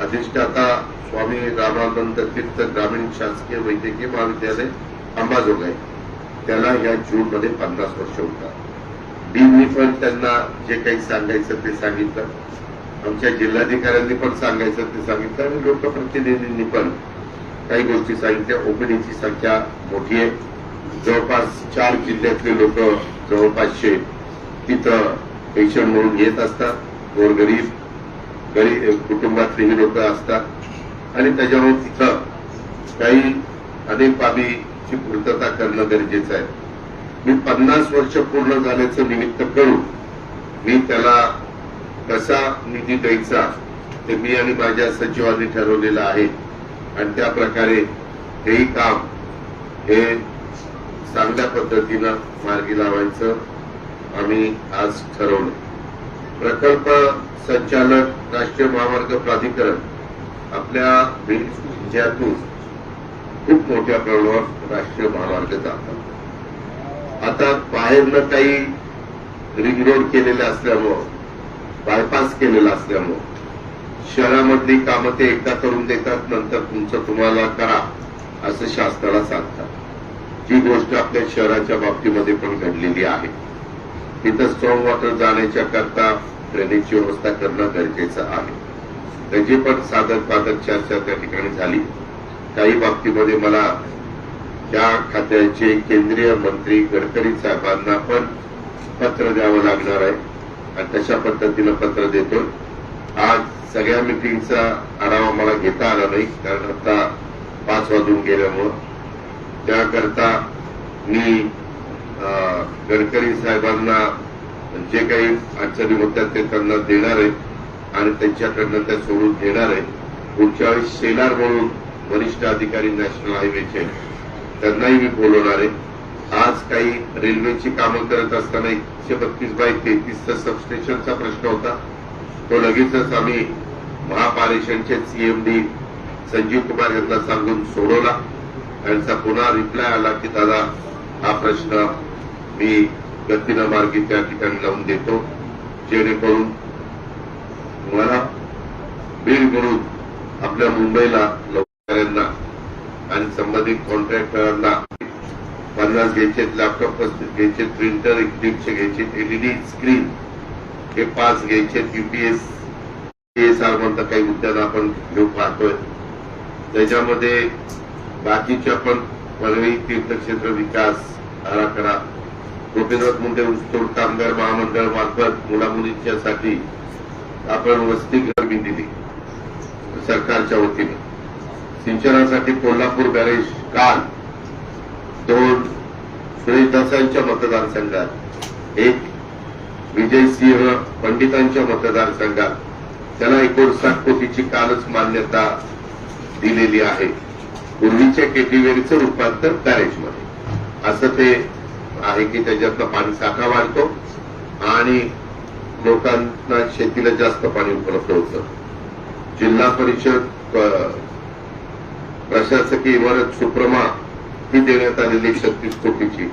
अधिष्ठाता स्वामी रामानंद तीर्थ ग्रामीण शासकीय वैद्यकीय महाविद्यालय अंबाजोगाई त्याला या जून मध्ये पन्नास वर्ष होतात. डीननी पण त्यांना जे काही सांगायचं ते सांगितलं. आमच्या जिल्हाधिकाऱ्यांनी पण सांगायचं ते सांगितलं आणि लोकप्रतिनिधींनी पण. काही गोष्टी सांगितल्या. ओपीडीची संख्या मोठी आहे. जवळपास चार जिल्ह्यातले लोक जवळपासशे तिथं पेशंट म्हणून येत असतात. गोरगरीब गरीब कुटुंबातली लोक असतात. आणि त्याच्यामुळे तिथं काही अनेक बाबीची पूर्तता करणं गरजेचं आहे. मी पन्नास वर्ष पूर्ण झाल्याचं निमित्त करून मी त्याला कसा निधी द्यायचा ते मी आणि माझ्या सचिवांनी ठरवलेलं आहे. आणि त्या प्रकारे हेही काम हे चांगल्या पद्धतीनं मार्गी लावायचं आम्ही आज ठरवलं. प्रकल्प संचालक राष्ट्रीय महामार्ग प्राधिकरण आपल्या बीड जिल्ह्यातून खूप मोठ्या प्रमाणावर राष्ट्रीय महामार्ग जातात आता बाहेरनं काही रिंग रोड केलेले असल्यामुळं बायपास केलेला असल्यामुळं शहरामधली कामं ते एकदा करून देतात नंतर तुमचं तुम्हाला करा असं शासनाला सांगतात. जी गोष्ट आपल्या शहराच्या बाबतीमध्ये पण घडलेली आहे. तिथं स्ट्रॉंग वॉटर जाण्याच्या करता ड्रेनेजची व्यवस्था करणं गरजेचं आहे. त्याची पण साधक पाधक चर्चा त्या ठिकाणी झाली. काही बाबतीमध्ये मला त्या खात्याचे केंद्रीय मंत्री गडकरी साहेबांना पण पत्र द्यावं लागणार आहे. आणि तशा पद्धतीनं पत्र देतो आज सगळ्या मिटिंगचा आढावा मला घेता आला नाही कारण आता पाच वाजून गेल्यामुळं. त्याकरता मी गडकरी साहेबांना जे काही अडचणी होत्या ते त्यांना देणार आहे आणि त्यांच्याकडनं त्या सोडून घेणार आहे. पुढच्या वेळी शेलार म्हणून वरिष्ठ अधिकारी नॅशनल हायवेचे त्यांनाही मी बोलवणार आहे. आज काही रेल्वेची कामं करत असताना एकशे बत्तीस बाय तेहतीसचा सबस्टेशनचा प्रश्न होता. तो लगेचच आम्ही महापारेषणचे सीएमडी संजीव कुमार यांना सांगून सोडवला. त्यांचा पुन्हा रिप्लाय आला की दादा हा प्रश्न मी गतीनं मार्गी त्या ठिकाणी लावून देतो. जेणेकरून तुम्हाला बिल करून आपल्या मुंबईला लवकऱ्यांना आणि संबंधित कॉन्ट्रॅक्टरांना पन्नास घ्यायचे लॅपटॉप घ्यायचे प्रिंटर एक दीडशे घ्यायचे एलईडी स्क्रीन हे पाच घ्यायचे युपीएस पीएसआर म्हणता काही मुद्द्यांना आपण घेऊ पाहतोय. त्याच्यामध्ये बाकीच्या पण परळी तीर्थक्षेत्र विकास आराखडा गोपीनाथ मुंडे ऊसतोड कामगार महामंडळ मार्फत मुलामुलींच्यासाठी आपण वस्ती गर्मी दिली. सरकारच्या वतीने. सिंचनासाठी कोल्हापूर बॅरेज काल दोन सुरेश मतदारसंघात एक विजयसिंह पंडितांच्या मतदारसंघात त्याला एकोणसाठ कोटीची कालच मान्यता दिलेली आहे. पूर्वीच्या केटीवेरीचं रूपांतर बॅरेजमध्ये असं ते आहे की त्याच्यातलं पाणी साठा वाढतो आणि लोकांना शेतीला जास्त पाणी उपलब्ध होतं. जिल्हा परिषद प्रशासकीय इमारत सुप्रमा ही देण्यात आलेली छत्तीस कोटीची.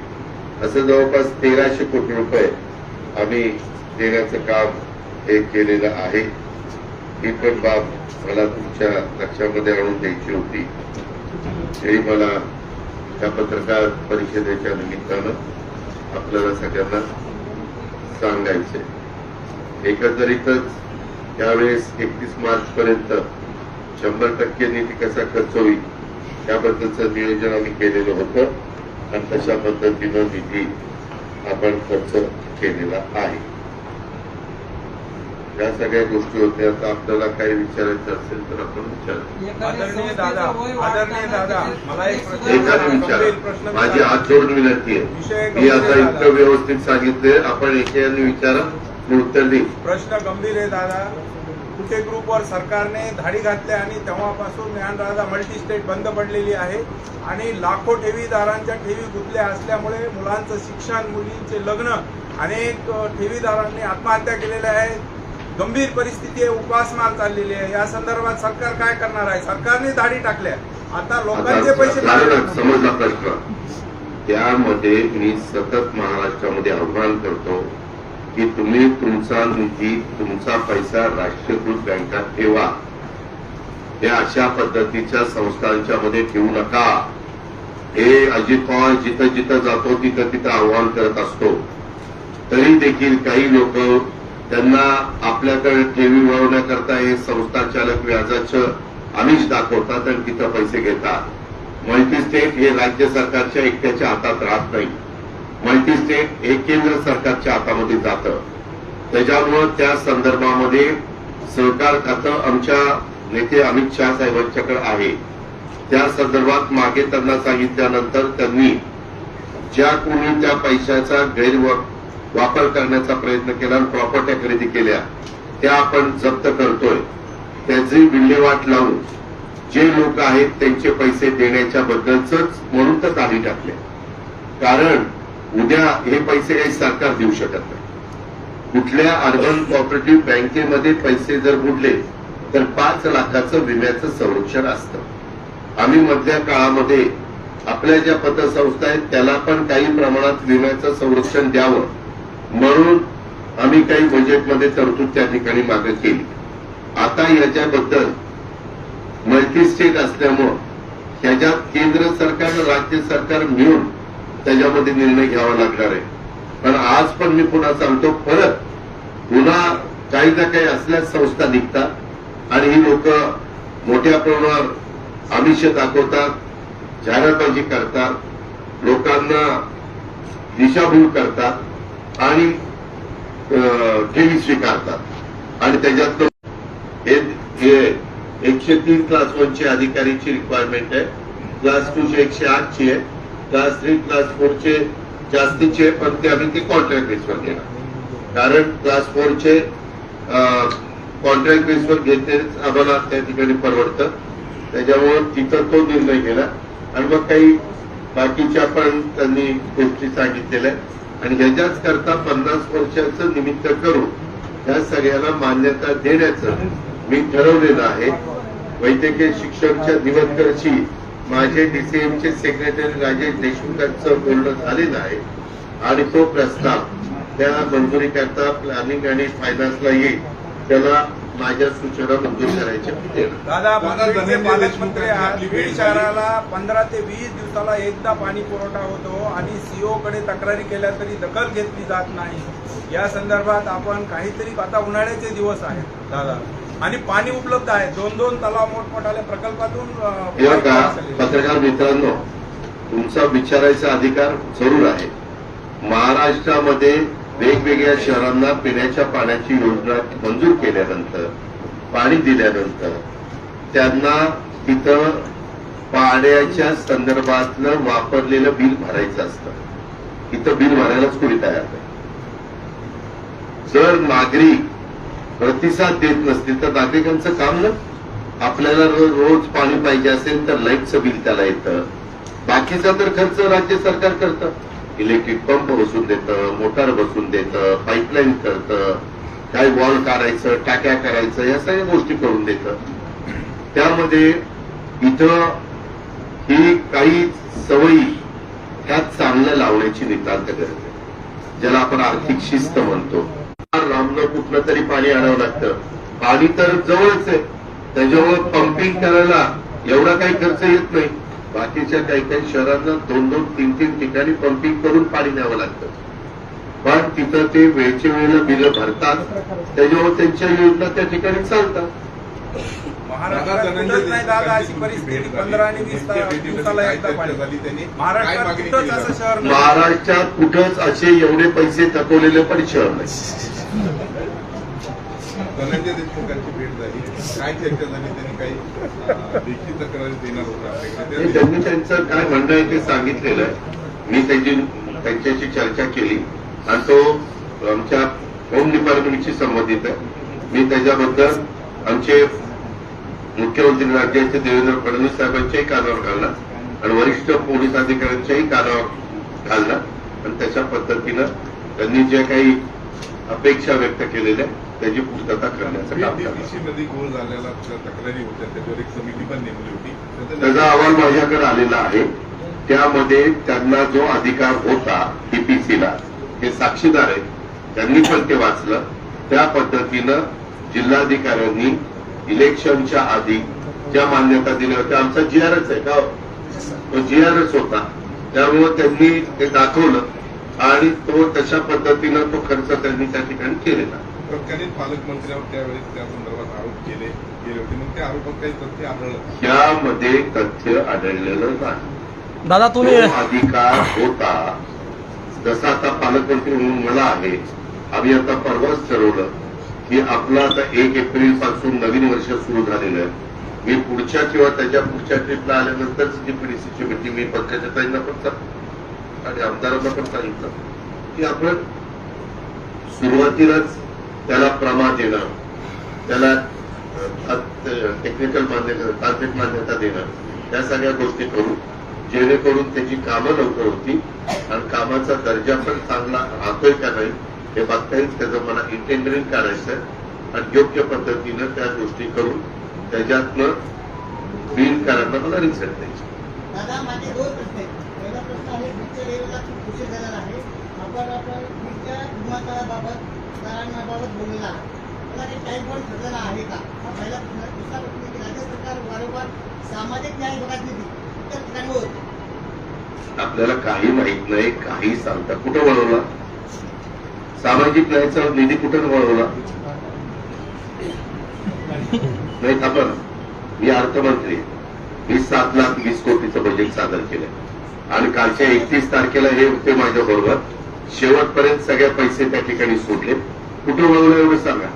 असं जवळपास तेराशे कोटी रुपये आम्ही देण्याचं काम हे केलेलं आहे. ही पण बाब मला तुमच्या लक्षामध्ये आणून द्यायची होती. हे मला त्या पत्रकार परिषदेच्या निमित्तानं आपल्याला सगळ्यांना सांगायचे. एकंदरीतच यावेळेस एकतीस मार्च पर्यंत शंभर टक्के निधी कसा खर्च होईल त्याबद्दलचं नियोजन आम्ही केलेलं होतं. आणि तशा पद्धतीनं निधी आपण खर्च केलेला आहे. या सगळ्या गोष्टी होत्या. आता आपल्याला काही विचारायचं असेल तर आपण विचार. आदरणीय दादा आदरणीय दादा मला एक प्रश्न एखादा गंभीर विचार. प्रश्न माझी. हात जोडून विनंती विषय आहे मी आता इतकं दादा. व्यवस्थित सांगितले आपण एखाद्याने विचारा. मी उत्तर देईन प्रश्न गंभीर आहे दादा. कुठे ग्रुपवर सरकारने धाडी घातल्या आणि तेव्हापासून ज्ञानराजा मल्टी स्टेट बंद पडलेली आहे आणि लाखो ठेवीदारांच्या ठेवी गुंतल्या असल्यामुळे मुलांचं शिक्षण मुलींचे लग्न अनेक ठेवीदारांनी आत्महत्या केलेल्या आहेत. गंभीर परिस्थिती आहे उपासमार चाललेली आहे. या संदर्भात सरकार काय करणार आहे? सरकारने धाडी टाकल्या आता लोकांचे पैसे समजला प्रश्न. त्यामध्ये मी सतत महाराष्ट्रामध्ये आव्हान करतो की तुम्ही तुमचा निधी तुमचा पैसा राष्ट्रीयकृत बँकात ठेवा. हे अशा पद्धतीच्या संस्थांच्या मध्ये ठेवू नका. हे अजित पवार जिथं जिथं जातो तिथं तिथं आव्हान करत असतो. तरी देखील काही लोक त्यांना आपल्याकडे ठेवी मिळवण्याकरता हे संस्था चालक व्याजाचं आमिष दाखवतात आणि तिथं पैसे घेतात. मल्टीस्टेट हे राज्य सरकारच्या एकट्याच्या हातात राहत नाही. मल्टीस्टेट हे केंद्र सरकारच्या हातामध्ये जातं. त्याच्यामुळं त्या संदर्भामध्ये सहकार खातं आमच्या नेते अमित शहा साहेबांच्याकडे आहे. त्या संदर्भात मागे त्यांना सांगितल्यानंतर त्यांनी ज्या कोणी त्या पैशाचा गैरवापर वापर करण्याचा प्रयत्न केला आणि प्रॉपर्ट्या खरेदी केल्या. त्या आपण जप्त करतोय. त्याची विल्हेवाट लावून जे लोक आहेत त्यांचे पैसे देण्याच्या बद्दलच म्हणून तर ताली टाकले कारण उद्या हे पैसे काही सरकार देऊ शकत नाही. कुठल्या अर्बन कॉपरेटिव्ह बँकेमध्ये पैसे जर बुडले तर पाच लाखाचं विम्याचं संरक्षण असतं. आम्ही मधल्या काळामध्ये आपल्या ज्या पतसंस्था आहेत त्याला पण काही प्रमाणात विम्याचं संरक्षण द्यावं. म्हणून आम्ही काही बजेटमध्ये तरतूद त्या ठिकाणी मागे केली. आता याच्याबद्दल मल्टीस्टेट असल्यामुळं त्याच्यात केंद्र सरकार राज्य सरकार मिळून त्याच्यामध्ये निर्णय घ्यावा लागणार आहे. पण आज पण मी पुन्हा सांगतो परत पुन्हा काही ना काही असल्याच संस्था निघतात आणि ही लोक मोठ्या प्रमाणावर आमिष दाखवतात जाहिरातबाजी करतात लोकांना दिशाभूल करतात. आणि ठेवी स्वीकारतात. आणि त्याच्यात हे एकशे तीन क्लास वनचे अधिकारीची रिक्वायरमेंट आहे. क्लास टू चे एकशे आठची आहे. क्लास थ्री क्लास फोर चे जास्तीचे पण ते आम्ही ते कॉन्ट्रॅक्ट बेसवर घेणार. कारण क्लास फोर चे कॉन्ट्रॅक्ट बेसवर घेते आम्हाला त्या ठिकाणी परवडतं. त्याच्यामुळे तिथं तो निर्णय घेणार. आणि मग काही बाकीच्या पण त्यांनी गोष्टी सांगितलेल्या आहेत. आणि ह्याच्याच करता पन्नास वर्षाचं निमित्त करून या सगळ्याला मान्यता देण्याचं मी ठरवलेलं आहे. वैद्यकीय शिक्षणच्या दिवसकरशी माझे डीसीएमचे सेक्रेटरी राजेश देशमुखांचं बोलणं झालेलं आहे. आणि तो प्रस्ताव त्या मंजुरीकरता प्लॅनिंग आणि फायनान्सला येईल. त्याला माझ्या सूचना मंजूर करायच्या. पालकमंत्री बीड शहराला पंधरा ते वीस दिवसाला एकदा पाणी पुरवठा होतो आणि सीओ कडे तक्रारी केल्या तरी दखल घेतली जात नाही. या संदर्भात आपण काहीतरी आता उन्हाळ्याचे दिवस आहेत. दादा. आणि पाणी उपलब्ध आहे. दोन दोन तलाव मोठमोठाल्या प्रकल्पातून. पत्रकार मित्रांनो तुमचा विचारायचा अधिकार जरूर आहे. महाराष्ट्रामध्ये वेगवेगळ्या शहरांना पिण्याच्या पाण्याची योजना मंजूर केल्यानंतर पाणी दिल्यानंतर त्यांना तिथं पाण्याच्या संदर्भातलं वापरलेलं बिल भरायचं असतं. इथं बिल भरायलाच कोणी तयार नाही. जर नागरिक प्रतिसाद देत नसतील तर नागरिकांचं काम ना? आपल्याला रोज पाणी पाहिजे असेल तर लाईटचं बिल त्याला येतं. बाकीचा तर खर्च राज्य सरकार करतं. इलेक्ट्रिक पंप बसून देतं मोटार बसून देतं पाईपलाईन करतं काय वॉल काढायचं टाक्या करायचं या सगळ्या गोष्टी करून देतं. त्यामध्ये इथं ही काही सवयी त्यात चांगल्या लावण्याची नितांत गरज आहे. ज्याला आपण आर्थिक शिस्त म्हणतो. लांबनं कुठलं तरी पाणी आणावं लागतं. पाणी तर जवळच आहे. त्याच्यामुळे पंपिंग करायला एवढा काही खर्च येत नाही. बाकीच्या काही काही शहरांना दोन दोन तीन तीन ठिकाणी पंपिंग करून पाणी न्यावं लागतं. पण तिथं ते वेळच्या वेळेला बिलं भरतात. त्याच्यामुळे त्यांच्या योजना त्या ठिकाणी चालतात. महाराष्ट्रात कुठंच नाही दादा अशी परिस्थिती पंधरा आणि वीस दिवसाला एकदा पाणी. महाराष्ट्रात कुठंच असं शहर नाही. महाराष्ट्रात कुठंच असे एवढे पैसे थकवलेले पण शहर नाही. धनंजय देशमुखांची भेट झाली. काय चर्चा झाली त्यांनी काही लेखी तक्रारी देणार होता त्यांनी त्यांचं काय म्हणणं आहे ते सांगितलेलं आहे. मी त्यांची त्यांच्याशी चर्चा केली. आणि तो आमच्या होम डिपार्टमेंटशी संबंधित आहे. मी त्याच्याबद्दल आमचे मुख्यमंत्री राज्याचे देवेंद्र फडणवीस साहेबांच्याही कानावर घालला आणि वरिष्ठ पोलीस अधिकाऱ्यांच्याही कानावर घालला आणि त्याच्या पद्धतीनं त्यांनी जे काही अपेक्षा व्यक्त केलेल्या त्याची पूर्तता करण्याचं काममध्ये गोळ झालेला तक्रारी होत्या त्याच्यावर एक समिती पण नेमली होती. त्याचं अहवाल माझ्याकडे आलेला आहे. त्यामध्ये त्यांना जो अधिकार होता टीपीसीला हे साक्षीदार आहेत. त्यांनी पण ते वाचलं. त्या पद्धतीनं जिल्हाधिकाऱ्यांनी इलेक्शनच्या आधी ज्या मान्यता दिल्या होत्या आमचा जी आरच आहे का तो जी आरच होता. त्यामुळे त्यांनी ते दाखवलं आणि तो तशा पद्धतीनं तो खर्च त्यांनी त्या ठिकाणी केलेला. तत्कालीन पालकमंत्र्यावर त्यावेळेस त्या संदर्भात आरोप केले गेले होते. मग त्या आरोपात काही तथ्य आढळलं त्यामध्ये तथ्य आढळलेलं नाही. दादा तुम्ही तो अधिकार होता जसा आता पालकमंत्री म्हणून मला आहे आम्ही आता परवाच ठरवलं की आपलं आता एक एप्रिलपासून नवीन वर्ष सुरू झालेलं आहे. मी पुढच्या किंवा त्याच्या पुढच्या ट्रिपला आल्यानंतरच जी पीडीसीची मिटिंग मी पंकजाताईंना पण सांग- आणि आमदारांना पण सांगितलं की आपण सुरुवातीलाच त्याला प्रमा देणं त्याला टेक्निकल मान्यता तांत्रिक मान्यता देणं या सगळ्या गोष्टी करू जेणेकरून त्याची कामं लवकर होती आणि कामाचा दर्जा पण चांगला राहतोय का नाही हे बघता येईल त्याचं मला इंटेंडरिंग काढायचं आणि योग्य पद्धतीनं त्या गोष्टी करून त्याच्यातनं बिलकारांना मला रिझल्ट द्यायचे. दादा माझे दोन प्रश्न आहेत. पहिला प्रश्न आहे बीडच्या रेल्वेला खूप उशीर झालेला आहे. आपण आपण बीडच्या विमानतळाबाबत कराराबाबत बोलला. मला ते काही पण ठरलेला आहे का? हा पहिला प्रश्न दुसरा प्रश्न की राज्य सरकार वारंवार सामाजिक न्याय विभागात निधी इतर ठिकाणी होत आपल्याला काही माहीत नाही काही सांगता कुठं वळवला? सामाजिक न्यायाचा निधी कुठं वळवला? नाही आपण मी अर्थमंत्री मी सात लाख वीस कोटीचं बजेट सादर केलं आणि कालच्या एकतीस तारखेला हे होते माझ्या बरोबर शेवटपर्यंत सगळे पैसे त्या ठिकाणी सोडले. कुठं वळवलं एवढं सांगा.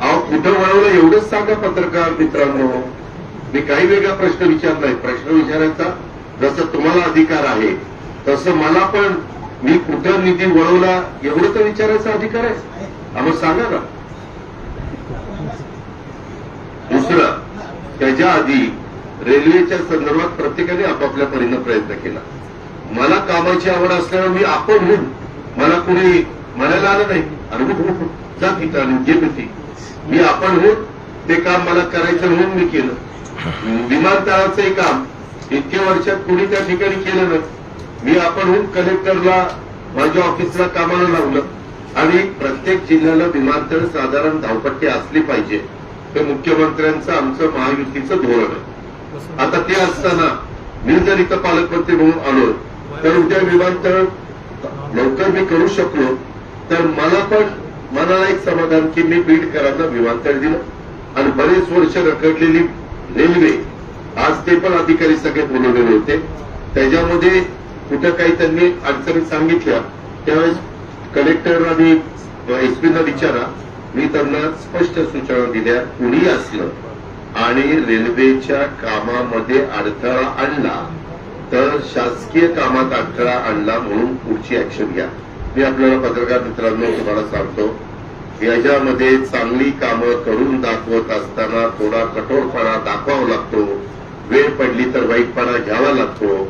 अहो कुठं वळवलं एवढंच सांगा पत्रकार मित्रांनो. मी काही वेगळा प्रश्न विचारलाय. प्रश्न विचारायचा जसं तुम्हाला अधिकार आहे तसं मला पण. मी कुठं निधी वळवला एवढं तर विचारायचा अधिकार आहे. आम्हाला सांगा ना. दुसरं त्याच्या आधी रेल्वेच्या संदर्भात प्रत्येकाने आपापल्या परीनं प्रयत्न केला. मला कामाची आवड असल्यामुळे मी आपण होऊन मला कुणी म्हणायला आलं नाही अरे हो, जा तिथं आणि जे मी मी आपण होऊन ते काम मला करायचं म्हणून मी केलं. विमानतळाचंही काम इतक्या वर्षात कुणी त्या ठिकाणी केलं नाही. मी आपण होऊन कलेक्टरला माझ्या ऑफिसला कामाला लावलं. आणि प्रत्येक जिल्ह्याला विमानतळ साधारण धावपट्टी असली पाहिजे. हे मुख्यमंत्र्यांचं आमचं महायुतीचं धोरण आहे. आता ते असताना मी जर इथं पालकमंत्री म्हणून आलो तर उद्या विमानतळ लवकर मी करू शकलो तर मला पण मनाला एक समाधान की मी बीडकरांना विमानतळ दिलं आणि बरेच वर्ष रखडलेली रेल्वे आज ते पण अधिकारी सगळे बोलवलेले होते. त्याच्यामध्ये कुठं काही त्यांनी अडचणी सांगितल्या त्यावेळेस कलेक्टर आणि एसपीना विचारा मी त्यांना स्पष्ट सूचना दिल्या कुणी असलं. आणि रेल्वेच्या कामामध्ये अडथळा आणला तर शासकीय कामात अडथळा आणला म्हणून पुढची ऍक्शन घ्या. मी आपल्याला पत्रकार मित्रांनो तुम्हाला सांगतो याच्यामध्ये चांगली कामं करून दाखवत असताना थोडा कठोरपणा दाखवावा लागतो वेळ पडली तर वाईटपणा घ्यावा लागतो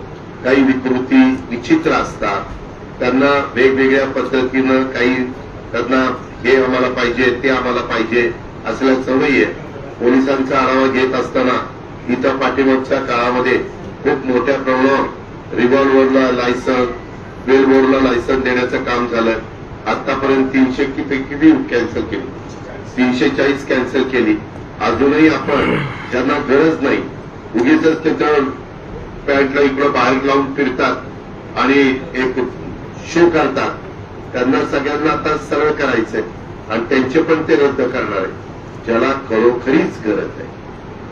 काही विकृती विचित्र असतात. त्यांना वेगवेगळ्या पद्धतीनं काही त्यांना हे आम्हाला पाहिजे ते आम्हाला पाहिजे असल्या सवयी आहे पोलिसांचा आढावा घेत असताना इथं पाठीमागच्या काळामध्ये खूप मोठ्या प्रमाणावर रिव्हॉल्व्हरला लायसन वेलबोर्डला लायसन देण्याचं काम झालं. आतापर्यंत तीनशे किती कॅन्सल केली. तीनशे चाळीस कॅन्सल केली. अजूनही आपण ज्यांना गरज नाही उगीच तिथं पॅन्टला इकडं बाहेर लावून फिरतात आणि एक शो करतात. त्यांना सगळ्यांना आता सरळ करायचंय. आणि त्यांचे पण ते रद्द करणार आहे त्याला खरोखरीच गरज आहे.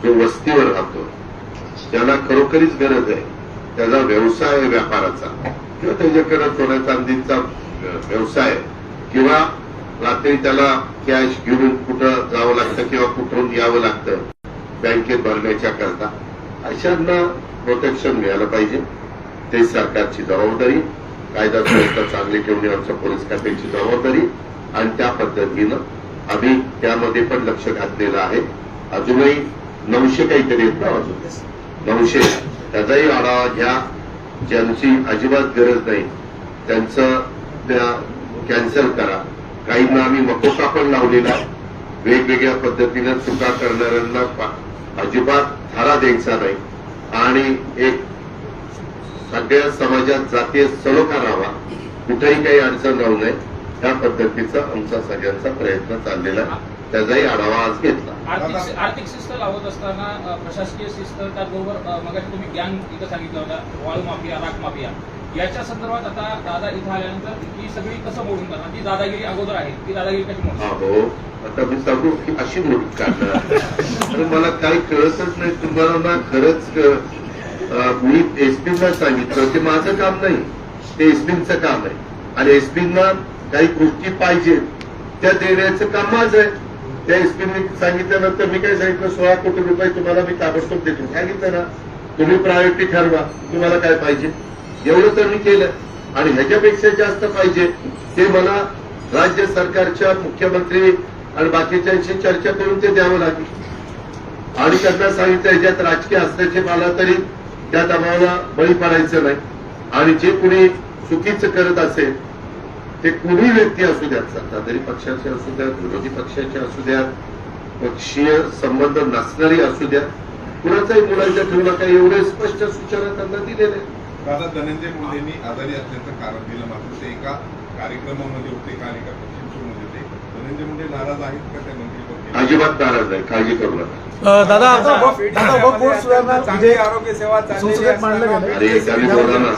जो वस्तीवर राहतो ज्याला खरोखरीच गरज आहे. त्याचा व्यवसाय आहे व्यापाराचा. किंवा त्याच्याकडे सोन्या चांदीचा व्यवसाय किंवा रात्री त्याला कॅश घेऊन कुठं जावं लागतं किंवा कुठून यावं लागतं बँकेत भरण्याच्या करता अशांना प्रोटेक्शन मिळालं पाहिजे. ते सरकारची जबाबदारी कायदा सुव्यवस्था चांगली ठेवणे आमच्या पोलीस खात्याची जबाबदारी आणि त्या पद्धतीनं आम्ही त्यामध्ये पण लक्ष घातलेलं आहे. अजूनही नऊशे काहीतरी आहेत ना अजून? नऊशे. त्याचाही आढावा घ्या. ज्यांची अजिबात गरज नाही. त्यांचं त्या कॅन्सल करा. काहींना आम्ही मकोका पण लावलेला. वेगवेगळ्या पद्धतीनं चुका करणाऱ्यांना अजिबात धारा द्यायचा नाही. आणि एक सगळ्या समाजात जातीय सलोखा राहावा. कुठेही काही अडचण राहू नये. त्या पद्धतीचा आमचा सगळ्यांचा प्रयत्न चाललेला आहे. त्याचाही आढावा आज घेतला. आर्थिक शिस्त लावत असताना प्रशासकीय शिस्त त्याचबरोबर अ, मगाशी तुम्ही ज्ञान इथं सांगितलं होतं वाळू माफिया राख माफिया याच्या संदर्भात आता दादा इथं आल्यानंतर ही सगळी कसं मोडून करणार ती दादागिरी अगोदर आहे. ती दादागिरी कशी हा आता मी सांगू की अशी मोठी काढणार मला काही कळतच नाही. तुम्हाला ना खरंच मी एसपीना सांगितलं ते माझं काम नाही. ते एसपीचं काम आहे. आणि एसपीना काही गोष्टी पाहिजे त्या देण्याचं काम माझं आहे. त्या एसपीने सांगितल्यानंतर मी काय सांगितलं सोळा कोटी रुपये तुम्हाला मी ताबडतोब देतो. सांगितलं ना तुम्ही प्रायोरिटी ठरवा. तुम्हाला काय पाहिजे? एवढं तर मी केलं. आणि ह्याच्यापेक्षा जास्त पाहिजे ते मला राज्य सरकारच्या मुख्यमंत्री आणि बाकीच्यांशी चर्चा करून ते द्यावं लागेल. आणि त्यांना सांगितलं ह्याच्यात राजकीय असल्याचे मला तरी त्या दबावाला बळी पडायचं नाही. आणि जे कुणी चुकीचं करत असेल ते कुणी व्यक्ती असू द्यात सत्ताधारी पक्षाचे असू द्यात विरोधी पक्षाचे असू द्यात पक्षीय संबंध नसणारी असू द्यात कुणाचाही मुलांच्या ठेवू नका एवढे स्पष्ट सूचना त्यांना दिलेल्या. दादा धनंजय मुंडेंनी आजारी असल्याचं कारण दिलं मात्र ते एका कार्यक्रमामध्ये होते काल एका शोमध्ये होते. धनंजय मुंडे नाराज आहेत का त्या मंत्रीपद अजिबात नाराज नाही काळजी करू नका. दादा विधेयक आरोग्य सेवा मांडलं. अरे त्याने बोला ना.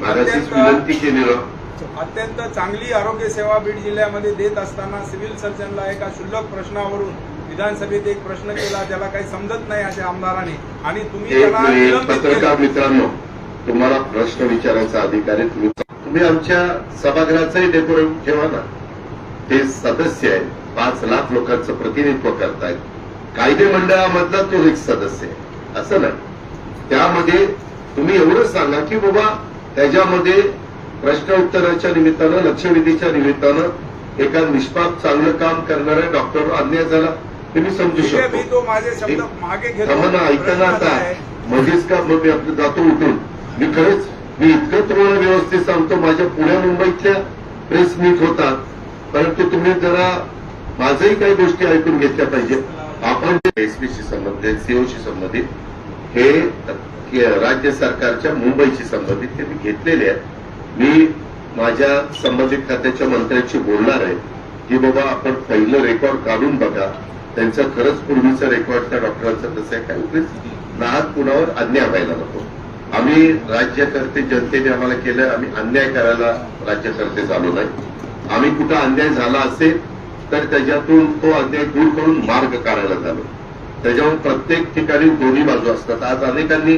मागाशीच विनंती केली ना. अत्यंत चांगली आरोग्य सेवा बीड जिल्ह्यामध्ये देत असताना सिव्हिल सर्जनला एका क्षुल्लक प्रश्नावरून विधानसभेत एक प्रश्न केला त्याला काही समजत नाही अशा आमदारांनी. आणि तुम्ही त्याला पत्रकार मित्रांनो तुम्हाला प्रश्न विचारायचा अधिकार आहे तुम्ही तुम्ही आमच्या सभागृहाचंही डेकोरेट ठेवा ना. ते सदस्य आहेत. पाच लाख लोकांचं प्रतिनिधित्व करतायत. कायदे मंडळामधला तो एक सदस्य आहे. असं नाही. त्यामध्ये तुम्ही एवढं सांगा की बाबा त्याच्यामध्ये प्रश्न उत्तराच्या निमित्तानं लक्षवेधीच्या निमित्तानं एका निष्पाप चांगलं काम करणाऱ्या डॉक्टर अन्याय झाला. ते मी समजू शकतो. मी तो माझे शब्द मागे घेतो. थांबा ना ऐका ना प्रश्न आता. मध्येच का मग मी आपलं जातो उठून? मी खरंच मी इतकं तुम्हाला व्यवस्थित सांगतो माझ्या पुण्या मुंबईतल्या प्रेस मीट होतात. परंतु तुम्ही जरा माझंही काही गोष्टी ऐकून घेतल्या पाहिजे. आपण एसपीशी संबंधित सीओशी संबंधित हे राज्य सरकारच्या मुंबईशी संबंधित ते मी घेतलेले आहेत. मी माझ्या संबंधित खात्याच्या मंत्र्यांशी बोलणार आहे की बाबा आपण पहिलं रेकॉर्ड काढून बघा. त्यांचं खरंच पूर्वीचं रेकॉर्ड त्या डॉक्टरांचं कसं आहे? काय उगीच नाहक कुणावर अन्याय व्हायला नको. आम्ही राज्यकर्ते जनतेने आम्हाला केलं आम्ही अन्याय करायला राज्यकर्ते झालो नाही. आम्ही कुठं अन्याय झाला असेल तर त्याच्यातून तो अन्याय दूर करून मार्ग काढायला झालो त्याच्यावर प्रत्येक ठिकाणी दोन्ही बाजू असतात. आज अनेकांनी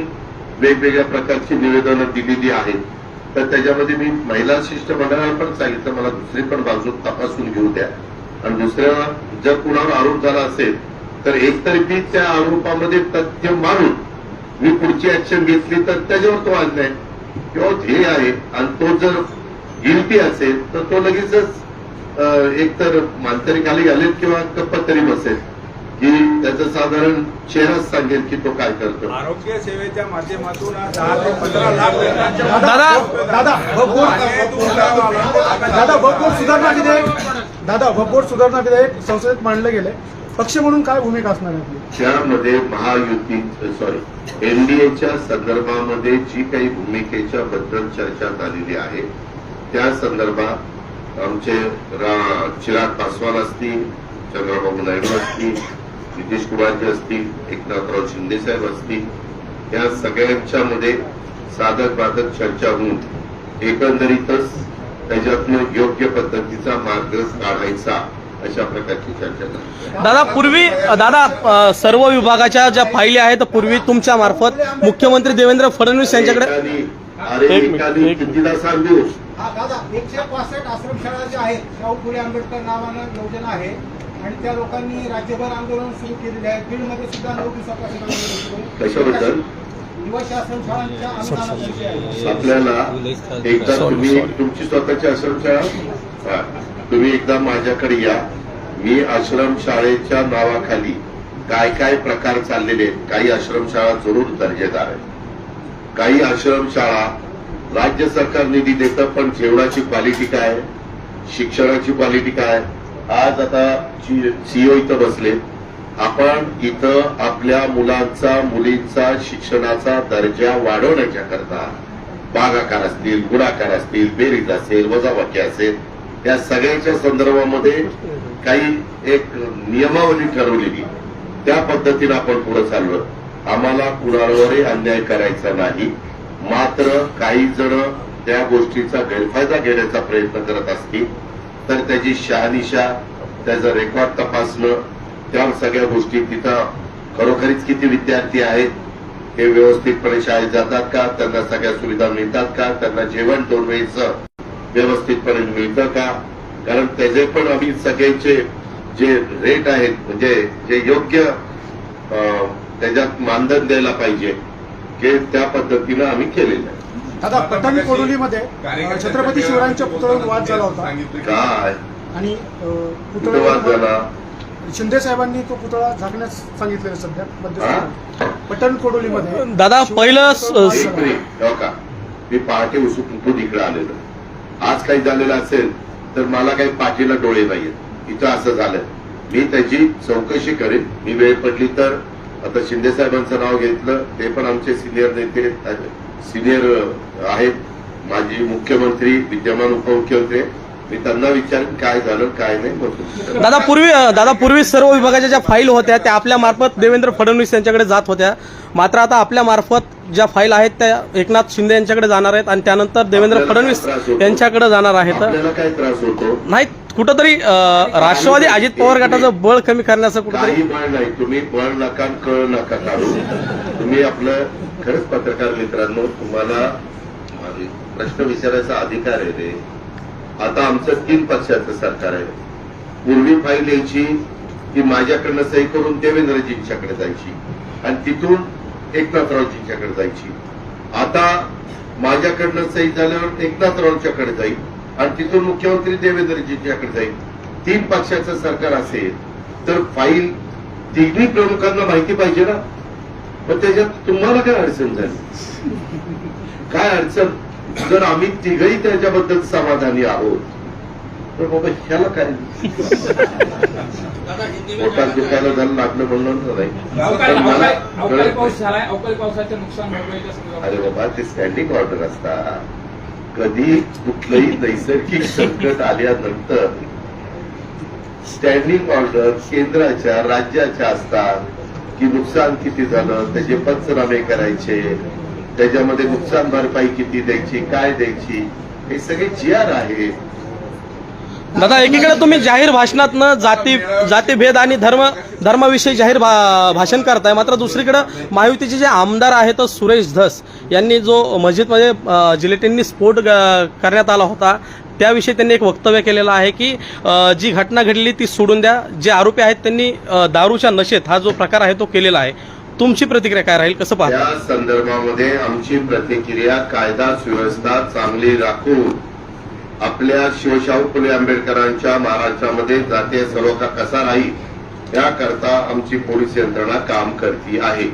वेगवेगळ्या प्रकारची निवेदनं दिलेली आहेत. तर त्याच्यामध्ये मी महिला शिष्टमंडळाला पण सांगितलं मला दुसरी पण बाजू तपासून घेऊ द्या. आणि दुसऱ्या जर कुणावर आरोप झाला असेल तर एकतर्फी मी त्या आरोपामध्ये तथ्य मानून मी पुढची ऍक्शन घेतली तर त्याच्यावर तो अन्याय. किंवा ध्येय आहे आणि तो जर गिल्टी असेल तर तो लगेचच एकतर मानतरी खाली घालेल किंवा कप्पत तरी बसेल. की त्याचं साधारण चेहराच सांगेल की तो काय करतो. आरोग्य सेवेच्या माध्यमातून आज दहा ते पंधरा लाख लोकांच्या दादा दादा लागतो. दादा बोर्ड सुधारणा विधेयक दादा बोर्ड सुधारणा विधेयक संसदेत मांडलं गेलंय. पक्ष म्हणून काय भूमिका असणार आहे आपली? त्यामध्ये महायुती सॉरी एनडीएच्या संदर्भामध्ये जी काही भूमिकेच्या बद्दल चर्चा झालेली आहे त्या संदर्भात आमचे रा- चिराग पासवान असतील चंद्रबाबू नायडू असतील नितीश कुमारजी असतील एकनाथराव शिंदे साहेब असतील या सगळ्यांच्या मध्ये साधक बाधक चर्चा होऊन एकंदरीतच त्याच्यातनं योग्य पद्धतीचा मार्ग काढायचा अशा प्रकारची चर्चा झाली. दादा पूर्वी दादा सर्व विभागाच्या ज्या फायली आहेत पूर्वी तुमच्या मार्फत मुख्यमंत्री देवेंद्र फडणवीस यांच्याकडे सांगू हा दादा एकशे पासष्ट आश्रमशाळा ज्या आहेत शाहू फुले आंबेडकर नावानं योजना आहे. आणि त्या लोकांनी राज्यभर आंदोलन सुरू केलेले आहे. बीडमध्ये सुद्धा नऊ दिवसापासून आंदोलन सुरू अनुदानासाठी आहे. आपल्याला एकदा तुम्ही तुमची स्वतःची आश्रमशाळा. तुम्ही एकदा माझ्याकडे या. मी आश्रमशाळेच्या नावाखाली काय काय प्रकार चाललेले आहेत? काही आश्रमशाळा जरूर दर्जेदार आहेत. काही आश्रमशाळा राज्य सरकार निधी देतं पण जेवणाची क्वालिटी काय आहे? शिक्षणाची क्वालिटी काय आहे? आज आता सीओ इथं बसले आपण इथं आपल्या मुलांचा मुलींचा शिक्षणाचा दर्जा वाढवण्याच्या करता बागाकार असतील गुणाकार असतील बेरीज असेल वजावाकी असेल या सगळ्याच्या संदर्भामध्ये काही एक नियमावली ठरवलेली. त्या पद्धतीनं आपण पुढे चाललो. आम्हाला कुणावरही अन्याय करायचा नाही. मात्र काही जण त्या गोष्टीचा गैरफायदा घेण्याचा प्रयत्न करत असतील. तर त्याची शहानिशा त्याचं रेकॉर्ड तपासणं त्या सगळ्या गोष्टी तिथं खरोखरीच किती विद्यार्थी आहेत ते व्यवस्थितपणे शाळेत जातात का? त्यांना सगळ्या सुविधा मिळतात का? त्यांना जेवण दोन वेळेचं व्यवस्थितपणे मिळतं का? कारण त्याचे पण आम्ही सगळ्यांचे जे रेट आहेत म्हणजे जे योग्य अं, त्याच्यात मानधन द्यायला पाहिजे हे त्या पद्धतीनं आम्ही केलेलं आहे. दादा पठाण कोडोलीमध्ये छत्रपती शिवरायांच्या पुतळ्यावर वाद झाला होता. आणि शिंदे साहेबांनी तो पुतळा झाकण्यास सांगितलेलं सध्या पठाण कोडोलीमध्ये दादा पहिलं हो का मी पहाटे उसून उठून इकडे आलेलो? आज काही झालेलं असेल तर मला काही पाठीला डोळे नाहीयेत. इथं असं झालं मी त्याची चौकशी करेन. मी वेळ पडली तर आता शिंदे साहेबांचं नाव घेतलं ते पण आमचे सिनियर नेते सिनियर आहेत. माजी मुख्यमंत्री विद्यमान उपमुख्यमंत्री. मी त्यांना विचारेन काय झालं काय नाही दादा पूर्वी दादा पूर्वी सर्व विभागाच्या ज्या फाईल होत्या त्या आपल्या मार्फत देवेंद्र फडणवीस यांच्याकडे जात होत्या. मात्र आता आपल्या मार्फत ज्या फाईल आहेत त्या एकनाथ शिंदे यांच्याकडे जाणार आहेत आणि त्यानंतर देवेंद्र फडणवीस? यांच्याकडे जाणार आहेत. काय त्रास होतो? नाही कुठंतरी राष्ट्रवादी अजित पवार गटाचं बळ कमी करण्याचं कुठंतरी बळ नाही. तुम्ही बळ नका कळ नका काढू. तुम्ही आपलं खरंच पत्रकार मित्रांनो तुम्हाला प्रश्न विचारायचा अधिकार आहे रे. आता आमचं तीन पक्षाचं सरकार आहे. पूर्वी फाईल यायची ती माझ्याकडनं सही करून देवेंद्रजींच्याकडे जायची आणि तिथून एकनाथरावजींच्याकडे जायची. आता माझ्याकडनं सही झाल्यावर एकनाथरावच्याकडे जाईल आणि तिथून मुख्यमंत्री देवेंद्रजींच्याकडे जाईल. तीन पक्षाचं सरकार असेल तर फाईल तिन्ही प्रमुखांना माहिती पाहिजे ना? पण त्याच्यात तुम्हाला काय अडचण झाली? काय अडचण? जर आम्ही तिघही त्याच्याबद्दल समाधानी आहोत तर बाबा ह्याला काय? पोटात दुखायला झालं? लागलं म्हणून नाही. अरे बाबा ते स्टँडिंग ऑर्डर असतात कधी कुठलंही नैसर्गिक संकट आल्यानंतर स्टँडिंग ऑर्डर केंद्राच्या राज्याच्या असतात. की नुकसान किती झालं त्याचे पंचनामे करायचे त्याच्यामध्ये नुकसान भरपाई किती द्यायची काय द्यायची हे सगळे जी आर आहे. दादा एकीकडे तुम्ही जाहीर भाषणातनं जाती जातीभेद आणि धर्म धर्माविषयी जाहीर भा- भाषण करताय मात्र दुसरीकडे महायुतीचे जे आमदार आहेत सुरेश धस यांनी जो मस्जिदमध्ये अ, जिलेटिननी स्फोट करण्यात आला होता त्याविषयी त्यांनी एक वक्तव्य केलेलं आहे की जी घटना घडली ती सोडून द्या. जे आरोपी आहेत त्यांनी दारूच्या नशेत हा जो प्रकार आहे तो केलेला आहे. तुमची प्रतिक्रिया काय राहील? कसं पाहता? संदर्भामध्ये आमची प्रतिक्रिया कायदा सुव्यवस्था चांगली राखून आपल्या शिवशाहू फुले आंबेडकरांच्या महाराष्ट्रामध्ये जातीय सलोखा कसा राहील याकरता आमची पोलीस यंत्रणा काम करती आहे.